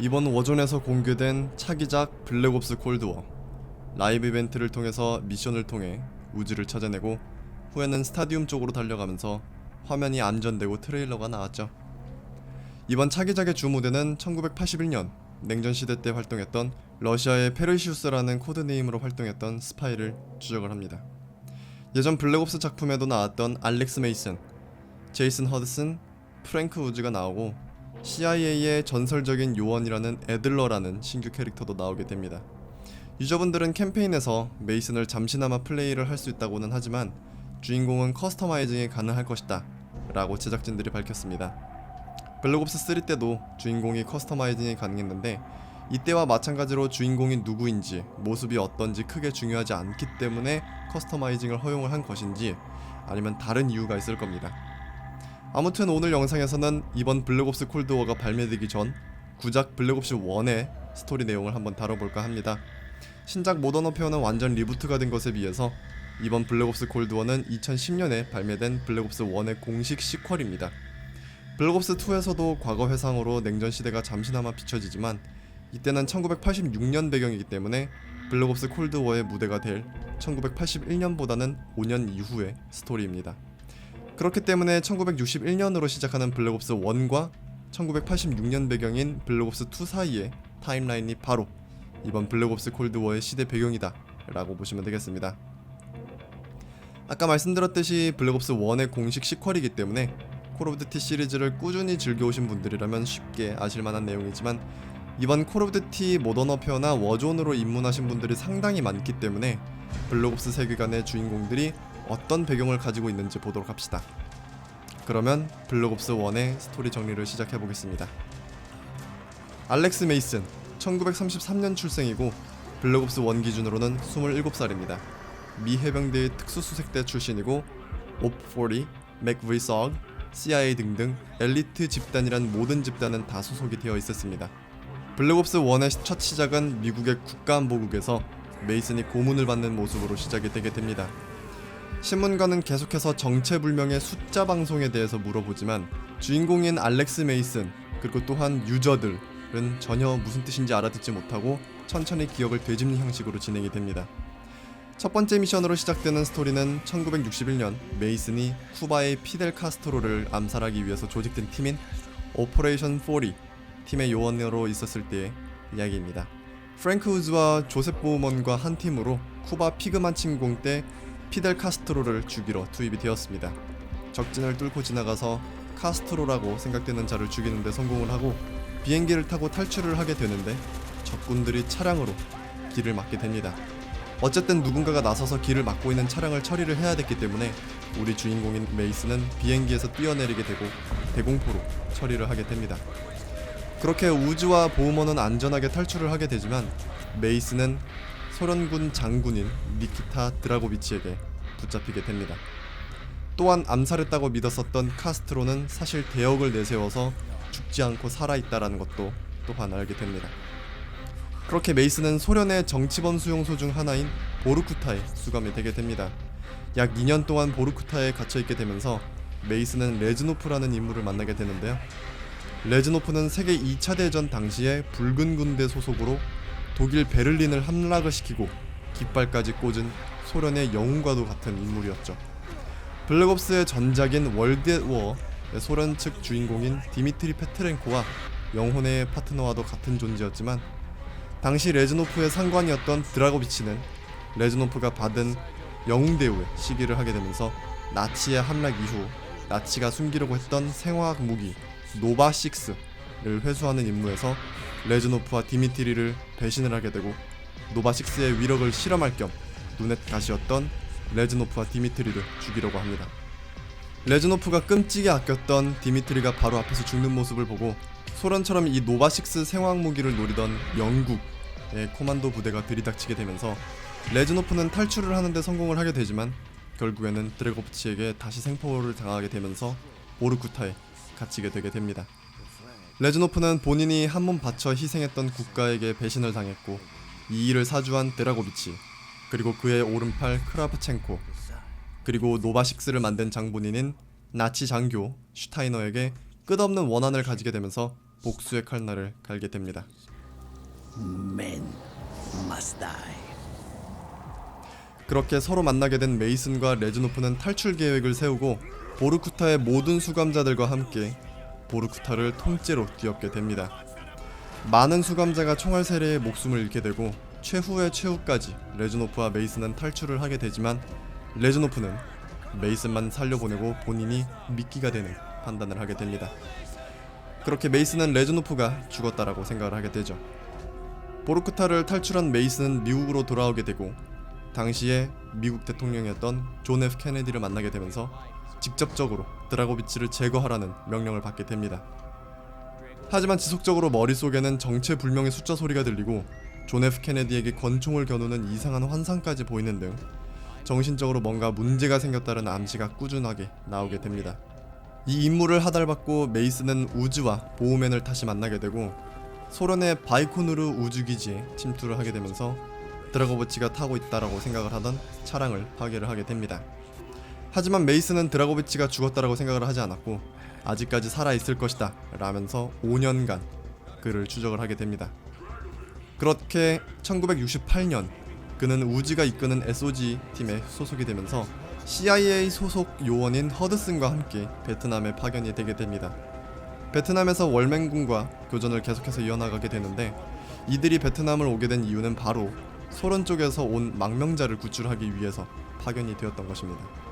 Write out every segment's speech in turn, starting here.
이번 워존에서 공개된 차기작 블랙옵스 콜드워 라이브 이벤트를 통해서 미션을 통해 우주를 찾아내고 후에는 스타디움 쪽으로 달려가면서 화면이 안전되고 트레일러가 나왔죠. 이번 차기작의 주 무대는 1981년 냉전 시대 때 활동했던 러시아의 페르시우스라는 코드네임으로 활동했던 스파이를 추적을 합니다. 예전 블랙옵스 작품에도 나왔던 알렉스 메이슨, 제이슨 허드슨, 프랭크 우즈가 나오고 CIA의 전설적인 요원이라는 애들러라는 신규 캐릭터도 나오게 됩니다. 유저분들은 캠페인에서 메이슨을 잠시나마 플레이를 할 수 있다고는 하지만 주인공은 커스터마이징이 가능할 것이다 라고 제작진들이 밝혔습니다. 블랙옵스 3 때도 주인공이 커스터마이징이 가능했는데 이때와 마찬가지로 주인공이 누구인지 모습이 어떤지 크게 중요하지 않기 때문에 커스터마이징을 허용을 한 것인지 아니면 다른 이유가 있을 겁니다. 아무튼 오늘 영상에서는 이번 블랙옵스 콜드워가 발매되기 전 구작 블랙옵스 1의 스토리 내용을 한번 다뤄볼까 합니다. 신작 모던 어페어는 완전 리부트가 된 것에 비해서 이번 블랙옵스 콜드워는 2010년에 발매된 블랙옵스 1의 공식 시퀄입니다. 블랙옵스 2에서도 과거 회상으로 냉전 시대가 잠시나마 비춰지지만 이때는 1986년 배경이기 때문에 블랙옵스 콜드워의 무대가 될 1981년보다는 5년 이후의 스토리입니다. 그렇기 때문에 1961년으로 시작하는 블랙옵스 1과 1986년 배경인 블랙옵스 2 사이의 타임라인이 바로 이번 블랙옵스 콜드워의 시대 배경이다 라고 보시면 되겠습니다. 아까 말씀드렸듯이 블랙옵스 1의 공식 시퀄이기 때문에 콜 오브 듀티 시리즈를 꾸준히 즐겨오신 분들이라면 쉽게 아실만한 내용이지만 이번 콜 오브 듀티 모던 어페어나 워존으로 입문하신 분들이 상당히 많기 때문에 블랙옵스 세계관의 주인공들이 어떤 배경을 가지고 있는지 보도록 합시다. 그러면 블랙옵스 1의 스토리 정리를 시작해 보겠습니다. 알렉스 메이슨 1933년 출생이고 블랙옵스 1 기준으로는 27살입니다. 미 해병대의 특수수색대 출신이고 옵40, 맥브리서그, CIA 등등 엘리트 집단이란 모든 집단은 다 소속이 되어 있었습니다. 블랙옵스 1의 첫 시작은 미국의 국가안보국에서 메이슨이 고문을 받는 모습으로 시작이 되게 됩니다. 신문과는 계속해서 정체불명의 숫자 방송에 대해서 물어보지만 주인공인 알렉스 메이슨 그리고 또한 유저들은 전혀 무슨 뜻인지 알아듣지 못하고 천천히 기억을 되짚는 형식으로 진행이 됩니다. 첫 번째 미션으로 시작되는 스토리는 1961년 메이슨이 쿠바의 피델 카스트로를 암살하기 위해서 조직된 팀인 오퍼레이션 40 팀의 요원으로 있었을 때의 이야기입니다. 프랭크 우즈와 조셉 보우먼과 한 팀으로 쿠바 피그만 침공 때 피델 카스트로를 죽이러 투입이 되었습니다. 적진을 뚫고 지나가서 카스트로라고 생각되는 자를 죽이는 데 성공을 하고 비행기를 타고 탈출을 하게 되는데 적군들이 차량으로 길을 막게 됩니다. 어쨌든 누군가가 나서서 길을 막고 있는 차량을 처리를 해야 됐기 때문에 우리 주인공인 메이스는 비행기에서 뛰어내리게 되고 대공포로 처리를 하게 됩니다. 그렇게 우즈와 보우먼은 안전하게 탈출을 하게 되지만 메이스는 소련군 장군인 니키타 드라고비치에게 붙잡히게 됩니다. 또한 암살했다고 믿었었던 카스트로는 사실 대역을 내세워서 죽지 않고 살아있다라는 것도 또한 알게 됩니다. 그렇게 메이스는 소련의 정치범 수용소 중 하나인 보르쿠타에 수감이 되게 됩니다. 약 2년 동안 보르쿠타에 갇혀 있게 되면서 메이스는 레즈노프라는 인물을 만나게 되는데요. 레즈노프는 세계 2차 대전 당시에 붉은 군대 소속으로 독일 베를린을 함락을 시키고 깃발까지 꽂은 소련의 영웅과도 같은 인물이었죠. 블랙옵스의 전작인 월드 워 소련 측 주인공인 디미트리 페트렌코와 영혼의 파트너와도 같은 존재였지만 당시 레즈노프의 상관이었던 드라고비치는 레즈노프가 받은 영웅 대우의 시기를 하게 되면서 나치의 함락 이후 나치가 숨기려고 했던 생화학 무기 노바 6 를 회수하는 임무에서 레즈노프와 디미트리를 배신을 하게 되고 노바6의 위력을 실험할 겸 눈엣 가시였던 레즈노프와 디미트리를 죽이려고 합니다. 레즈노프가 끔찍이 아꼈던 디미트리가 바로 앞에서 죽는 모습을 보고 소련처럼 이 노바6 생화학 무기를 노리던 영국의 코만도 부대가 들이닥치게 되면서 레즈노프는 탈출을 하는데 성공을 하게 되지만 결국에는 드래고프치에게 다시 생포를 당하게 되면서 오르쿠타에 갇히게 되게 됩니다. 레즈노프는 본인이 한 몸 바쳐 희생했던 국가에게 배신을 당했고 이 일을 사주한 드라고비치 그리고 그의 오른팔 크라프첸코 그리고 노바식스를 만든 장본인인 나치 장교 슈타이너에게 끝없는 원한을 가지게 되면서 복수의 칼날을 갈게 됩니다. Men must die. 그렇게 서로 만나게 된 메이슨과 레즈노프는 탈출 계획을 세우고 보르쿠타의 모든 수감자들과 함께 보르쿠타를 통째로 뒤엎게 됩니다. 많은 수감자가 총알 세례에 목숨을 잃게 되고 최후의 최후까지 레즈노프와 메이슨은 탈출을 하게 되지만 레즈노프는 메이슨만 살려보내고 본인이 미끼가 되는 판단을 하게 됩니다. 그렇게 메이슨은 레즈노프가 죽었다라고 생각을 하게 되죠. 보르쿠타를 탈출한 메이슨은 미국으로 돌아오게 되고 당시에 미국 대통령이었던 존 F 케네디를 만나게 되면서 직접적으로 드라고비치를 제거하라는 명령을 받게 됩니다. 하지만 지속적으로 머릿속에는 정체불명의 숫자 소리가 들리고 존 F 케네디에게 권총을 겨누는 이상한 환상까지 보이는 등 정신적으로 뭔가 문제가 생겼다는 암시가 꾸준하게 나오게 됩니다. 이 임무를 하달받고 메이슨은 우즈와 보우맨을 다시 만나게 되고 소련의 바이코누르 우주기지에 침투를 하게 되면서 드라고비치가 타고 있다라고 생각을 하던 차량을 파괴를 하게 됩니다. 하지만 메이슨은 드라고비치가 죽었다라고 생각을 하지 않았고 아직까지 살아 있을 것이다 라면서 5년간 그를 추적을 하게 됩니다. 그렇게 1968년 그는 우지가 이끄는 SOG 팀에 소속이 되면서 CIA 소속 요원인 허드슨과 함께 베트남에 파견이 되게 됩니다. 베트남에서 월맹군과 교전을 계속해서 이어나가게 되는데 이들이 베트남을 오게 된 이유는 바로 소련 쪽에서 온 망명자를 구출하기 위해서 파견이 되었던 것입니다.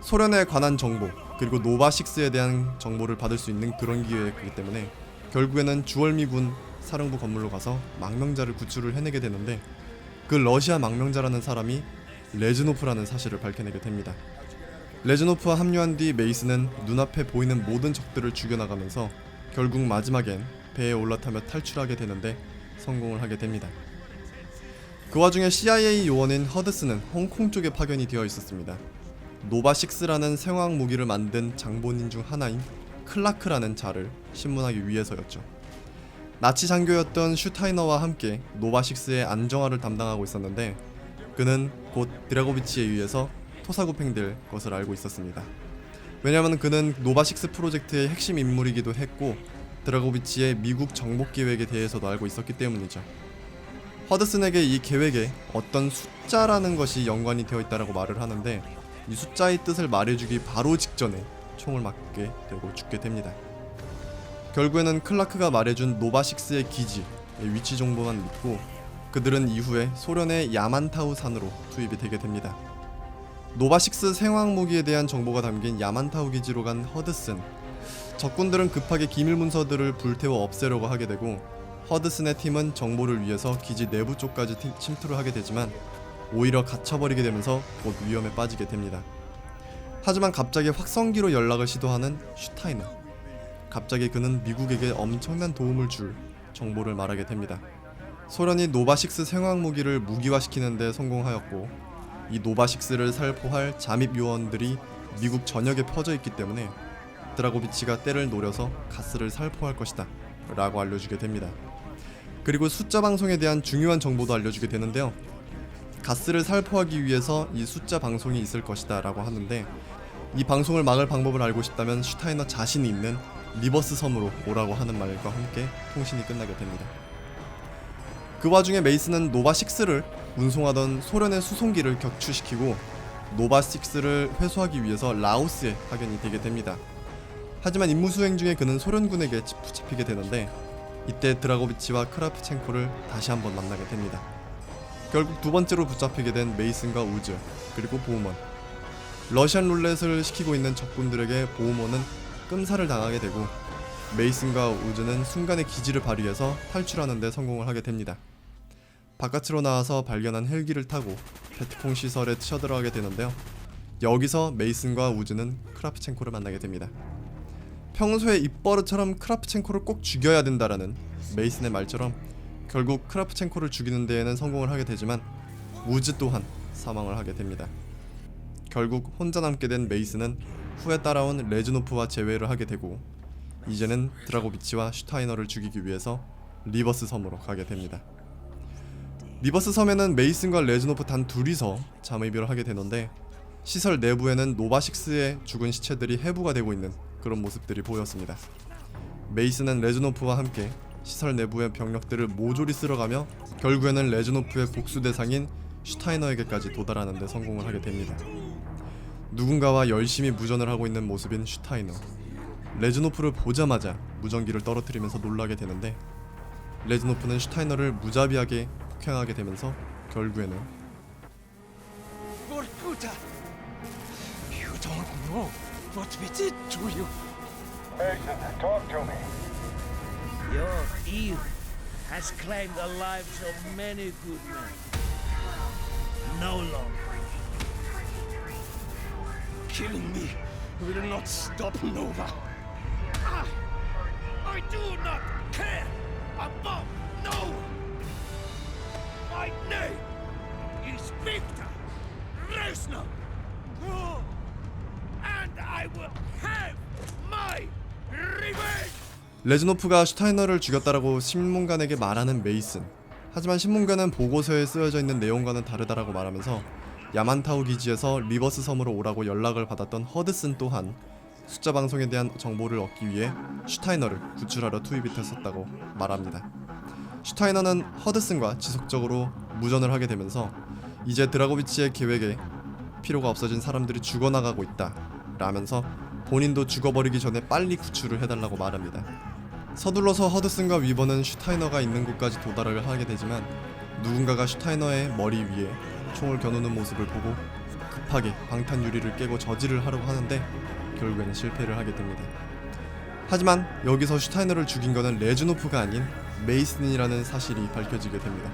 소련에 관한 정보 그리고 노바식스에 대한 정보를 받을 수 있는 그런 기회이기 때문에 결국에는 주얼미군 사령부 건물로 가서 망명자를 구출을 해내게 되는데 그 러시아 망명자라는 사람이 레즈노프라는 사실을 밝혀내게 됩니다. 레즈노프와 합류한 뒤 메이스는 눈앞에 보이는 모든 적들을 죽여나가면서 결국 마지막엔 배에 올라타며 탈출하게 되는데 성공을 하게 됩니다. 그 와중에 CIA 요원인 허드슨은 홍콩 쪽에 파견이 되어 있었습니다. 노바6라는 생화학 무기를 만든 장본인 중 하나인 클라크라는 자를 신문하기 위해서였죠. 나치 장교였던 슈타이너와 함께 노바6의 안정화를 담당하고 있었는데 그는 곧 드라고비치에 의해서 토사구팽될 것을 알고 있었습니다. 왜냐하면 그는 노바6 프로젝트의 핵심 인물이기도 했고 드라고비치의 미국 정복 계획에 대해서도 알고 있었기 때문이죠. 허드슨에게 이 계획에 어떤 숫자라는 것이 연관이 되어 있다라고 말을 하는데 이 숫자의 뜻을 말해주기 바로 직전에 총을 맞게 되고 죽게 됩니다. 결국에는 클라크가 말해준 노바6의 기지의 위치 정보만 믿고 그들은 이후에 소련의 야만타우 산으로 투입이 되게 됩니다. 노바6 생화학 무기에 대한 정보가 담긴 야만타우 기지로 간 허드슨 적군들은 급하게 기밀 문서들을 불태워 없애려고 하게 되고 허드슨의 팀은 정보를 위해서 기지 내부 쪽까지 팀- 침투를 하게 되지만 오히려 갇혀버리게 되면서 곧 위험에 빠지게 됩니다. 하지만 갑자기 확성기로 연락을 시도하는 슈타이너. 갑자기 그는 미국에게 엄청난 도움을 줄 정보를 말하게 됩니다. 소련이 노바6 생화학 무기를 무기화시키는 데 성공하였고 이 노바6를 살포할 잠입 요원들이 미국 전역에 퍼져 있기 때문에 드라고비치가 때를 노려서 가스를 살포할 것이다 라고 알려주게 됩니다. 그리고 숫자 방송에 대한 중요한 정보도 알려주게 되는데요. 가스를 살포하기 위해서 이 숫자 방송이 있을 것이다 라고 하는데 이 방송을 막을 방법을 알고 싶다면 슈타이너 자신이 있는 리버스 섬으로 오라고 하는 말과 함께 통신이 끝나게 됩니다. 그 와중에 메이스는 노바6를 운송하던 소련의 수송기를 격추시키고 노바6를 회수하기 위해서 라오스에 파견이 되게 됩니다. 하지만 임무 수행 중에 그는 소련군에게 집- 붙잡히게 되는데 이때 드라고비치와 크라프첸코를 다시 한번 만나게 됩니다. 결국 두 번째로 붙잡히게 된 메이슨과 우즈 그리고 보우먼 러시안 룰렛을 시키고 있는 적군들에게 보우먼은 끔살을 당하게 되고 메이슨과 우즈는 순간의 기지를 발휘해서 탈출하는 데 성공을 하게 됩니다. 바깥으로 나와서 발견한 헬기를 타고 페트콩 시설에 치어들어가게 되는데요. 여기서 메이슨과 우즈는 크라프첸코를 만나게 됩니다. 평소에 입버릇처럼 크라프첸코를 꼭 죽여야 된다라는 메이슨의 말처럼 결국 크라프첸코를 죽이는 데에는 성공을 하게 되지만 우즈 또한 사망을 하게 됩니다. 결국 혼자 남게 된 메이슨은 후에 따라온 레즈노프와 재회를 하게 되고 이제는 드라고비치와 슈타이너를 죽이기 위해서 리버스 섬으로 가게 됩니다. 리버스 섬에는 메이슨과 레즈노프 단 둘이서 잠입을 하게 되는데 시설 내부에는 노바6의 죽은 시체들이 해부가 되고 있는 그런 모습들이 보였습니다. 메이슨은 레즈노프와 함께 시설 내부의 병력들을 모조리 쓸어가며 결국에는 레즈노프의 복수 대상인 슈타이너에게까지 도달하는 데 성공을 하게 됩니다. 누군가와 열심히 무전을 하고 있는 모습인 슈타이너. 레즈노프를 보자마자 무전기를 떨어뜨리면서 놀라게 되는데 레즈노프는 슈타이너를 무자비하게 폭행하게 되면서 결국에는! You don't know what we did to you. Mason, talk to me. Your evil has claimed the lives of many good men. No longer. Killing me will not stop Nova. I, I do not care about Nova. My name is Victor. Oh, and I will have my revenge. 레즈노프가 슈타이너를 죽였다라고 신문관에게 말하는 메이슨. 하지만 신문관은 보고서에 쓰여져 있는 내용과는 다르다라고 말하면서 야만타우 기지에서 리버스 섬으로 오라고 연락을 받았던 허드슨 또한 숫자 방송에 대한 정보를 얻기 위해 슈타이너를 구출하려 투입이 됐었다고 말합니다. 슈타이너는 허드슨과 지속적으로 무전을 하게 되면서 이제 드라고비치의 계획에 필요가 없어진 사람들이 죽어나가고 있다 라면서 본인도 죽어버리기 전에 빨리 구출을 해달라고 말합니다. 서둘러서 허드슨과 위버는 슈타이너가 있는 곳까지 도달을 하게 되지만 누군가가 슈타이너의 머리 위에 총을 겨누는 모습을 보고 급하게 방탄 유리를 깨고 저지를 하려고 하는데 결국에는 실패를 하게 됩니다. 하지만 여기서 슈타이너를 죽인 것은 레즈노프가 아닌 메이슨이라는 사실이 밝혀지게 됩니다.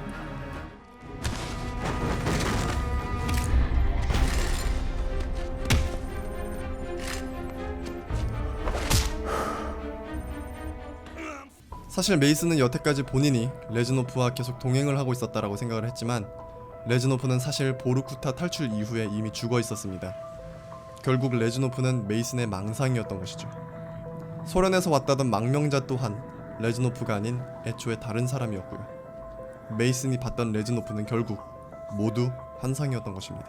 사실 메이슨은 여태까지 본인이 레즈노프와 계속 동행을 하고 있었다라고 생각을 했지만 레즈노프는 사실 보르쿠타 탈출 이후에 이미 죽어 있었습니다. 결국 레즈노프는 메이슨의 망상이었던 것이죠. 소련에서 왔다던 망명자 또한 레즈노프가 아닌 애초에 다른 사람이었고요. 메이슨이 봤던 레즈노프는 결국 모두 환상이었던 것입니다.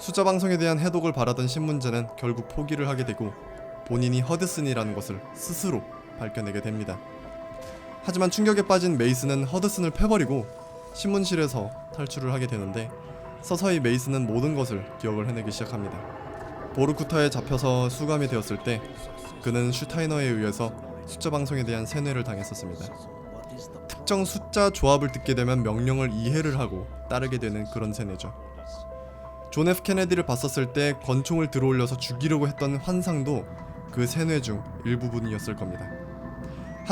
숫자 방송에 대한 해독을 바라던 신문제는 결국 포기를 하게 되고 본인이 허드슨이라는 것을 스스로 밝혀내게 됩니다. 하지만 충격에 빠진 메이슨은 허드슨을 패버리고 신문실에서 탈출을 하게 되는데 서서히 메이슨은 모든 것을 기억을 해내기 시작합니다. 보르쿠타에 잡혀서 수감이 되었을 때 그는 슈타이너에 의해서 숫자 방송에 대한 세뇌를 당했었습니다. 특정 숫자 조합을 듣게 되면 명령을 이해를 하고 따르게 되는 그런 세뇌죠. 존 F 케네디를 봤었을 때 권총을 들어올려서 죽이려고 했던 환상도 그 세뇌 중 일부분이었을 겁니다.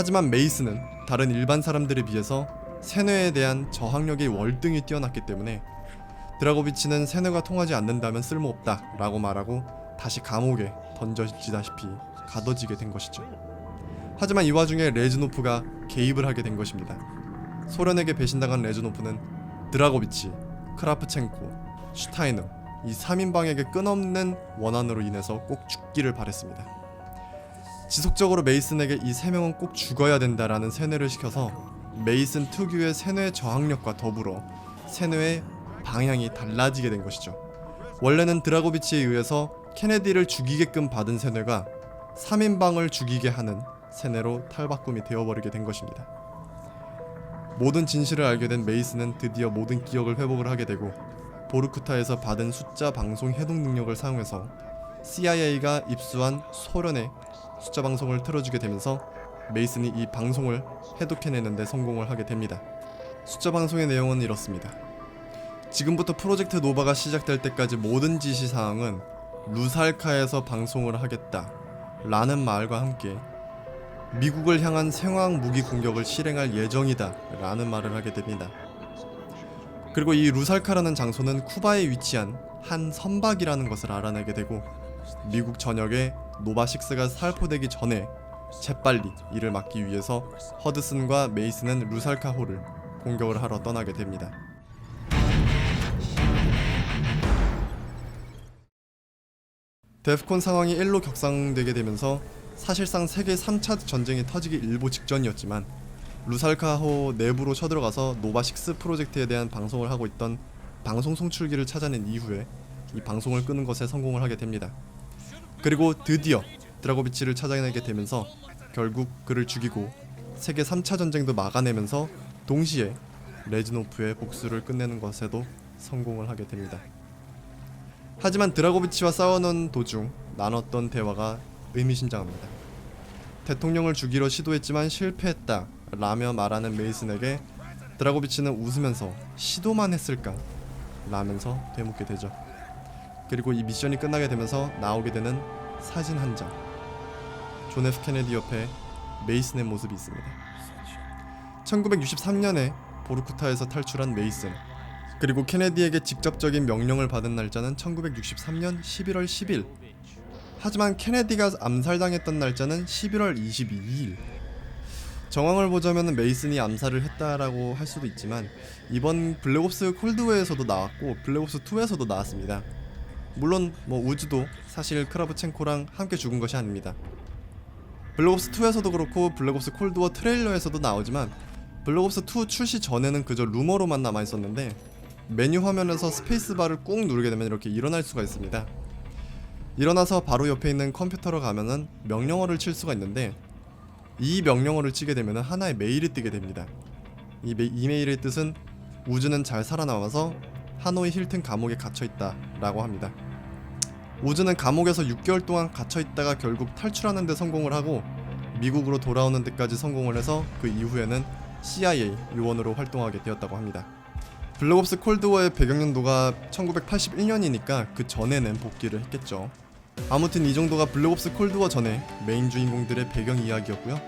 하지만 메이스는 다른 일반 사람들에 비해서 세뇌에 대한 저항력이 월등히 뛰어났기 때문에 드라고비치는 세뇌가 통하지 않는다면 쓸모없다 라고 말하고 다시 감옥에 던져지다시피 가둬지게 된 것이죠. 하지만 이 와중에 레즈노프가 개입을 하게 된 것입니다. 소련에게 배신당한 레즈노프는 드라고비치, 크라프첸코, 슈타이너 이 3인방에게 끊없는 원한으로 인해서 꼭 죽기를 바랬습니다. 지속적으로 메이슨에게 이 세 명은 꼭 죽어야 된다라는 세뇌를 시켜서 메이슨 특유의 세뇌 저항력과 더불어 세뇌의 방향이 달라지게 된 것이죠. 원래는 드라고비치에 의해서 케네디를 죽이게끔 받은 세뇌가 3인방을 죽이게 하는 세뇌로 탈바꿈이 되어버리게 된 것입니다. 모든 진실을 알게 된 메이슨은 드디어 모든 기억을 회복을 하게 되고 보르쿠타에서 받은 숫자 방송 해독 능력을 사용해서 CIA가 입수한 소련의 숫자 방송을 틀어주게 되면서 메이슨이 이 방송을 해독해내는 데 성공을 하게 됩니다. 숫자 방송의 내용은 이렇습니다. 지금부터 프로젝트 노바가 시작될 때까지 모든 지시 사항은 루살카에서 방송을 하겠다 라는 말과 함께 미국을 향한 생화학 무기 공격을 실행할 예정이다 라는 말을 하게 됩니다. 그리고 이 루살카라는 장소는 쿠바에 위치한 한 선박이라는 것을 알아내게 되고 미국 전역에 노바6가 살포되기 전에 재빨리 이를 막기 위해서 허드슨과 메이슨은 루살카호를 공격을 하러 떠나게 됩니다. 데프콘 상황이 1로 격상되게 되면서 사실상 세계 3차 전쟁이 터지기 일보 직전이었지만 루살카호 내부로 쳐들어가서 노바6 프로젝트에 대한 방송을 하고 있던 방송 송출기를 찾아낸 이후에 이 방송을 끄는 것에 성공을 하게 됩니다. 그리고 드디어 드라고비치를 찾아내게 되면서 결국 그를 죽이고 세계 3차 전쟁도 막아내면서 동시에 레즈노프의 복수를 끝내는 것에도 성공을 하게 됩니다. 하지만 드라고비치와 싸우는 도중 나눴던 대화가 의미심장합니다. 대통령을 죽이려 시도했지만 실패했다 라며 말하는 메이슨에게 드라고비치는 웃으면서 시도만 했을까 라면서 되묻게 되죠. 그리고 이 미션이 끝나게 되면서 나오게 되는 사진 한 장. 존 F 케네디 옆에 메이슨의 모습이 있습니다. 1963년에 보르쿠타에서 탈출한 메이슨. 그리고 케네디에게 직접적인 명령을 받은 날짜는 1963년 11월 10일. 하지만 케네디가 암살당했던 날짜는 11월 22일. 정황을 보자면 메이슨이 암살을 했다라고 할 수도 있지만 이번 블랙옵스 콜드웨어에서도 나왔고 블랙옵스 2에서도 나왔습니다. 물론 뭐 우즈도 사실 크라브첸코랑 함께 죽은 것이 아닙니다. 블랙옵스 2에서도 그렇고 블랙옵스 콜드워 트레일러에서도 나오지만 블랙옵스 2 출시 전에는 그저 루머로만 남아 있었는데 메뉴 화면에서 스페이스바를 꾹 누르게 되면 이렇게 일어날 수가 있습니다. 일어나서 바로 옆에 있는 컴퓨터로 가면은 명령어를 칠 수가 있는데 이 명령어를 치게 되면 하나의 메일이 뜨게 됩니다. 이 메, 이 메일의 뜻은 우즈는 잘 살아남아서 하노이 힐튼 감옥에 갇혀 있다 라고 합니다. 우즈는 감옥에서 6개월 동안 갇혀 있다가 결국 탈출하는 데 성공을 하고 미국으로 돌아오는 데까지 성공을 해서 그 이후에는 CIA 요원으로 활동하게 되었다고 합니다. 블랙옵스 콜드워의 배경연도가 1981년이니까 그 전에는 복귀를 했겠죠. 아무튼 이 정도가 블랙옵스 콜드워 전에 메인 주인공들의 배경 이야기였고요.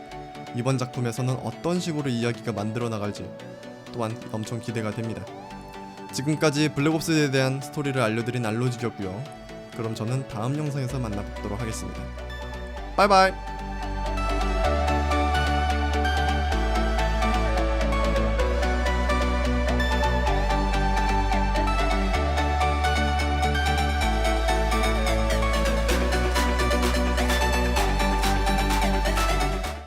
이번 작품에서는 어떤 식으로 이야기가 만들어 나갈지 또한 엄청 기대가 됩니다. 지금까지 블랙옵스에 대한 스토리를 알려드린 알로직이었고요. 그럼 저는 다음 영상에서 만나뵙도록 하겠습니다. 바이바이!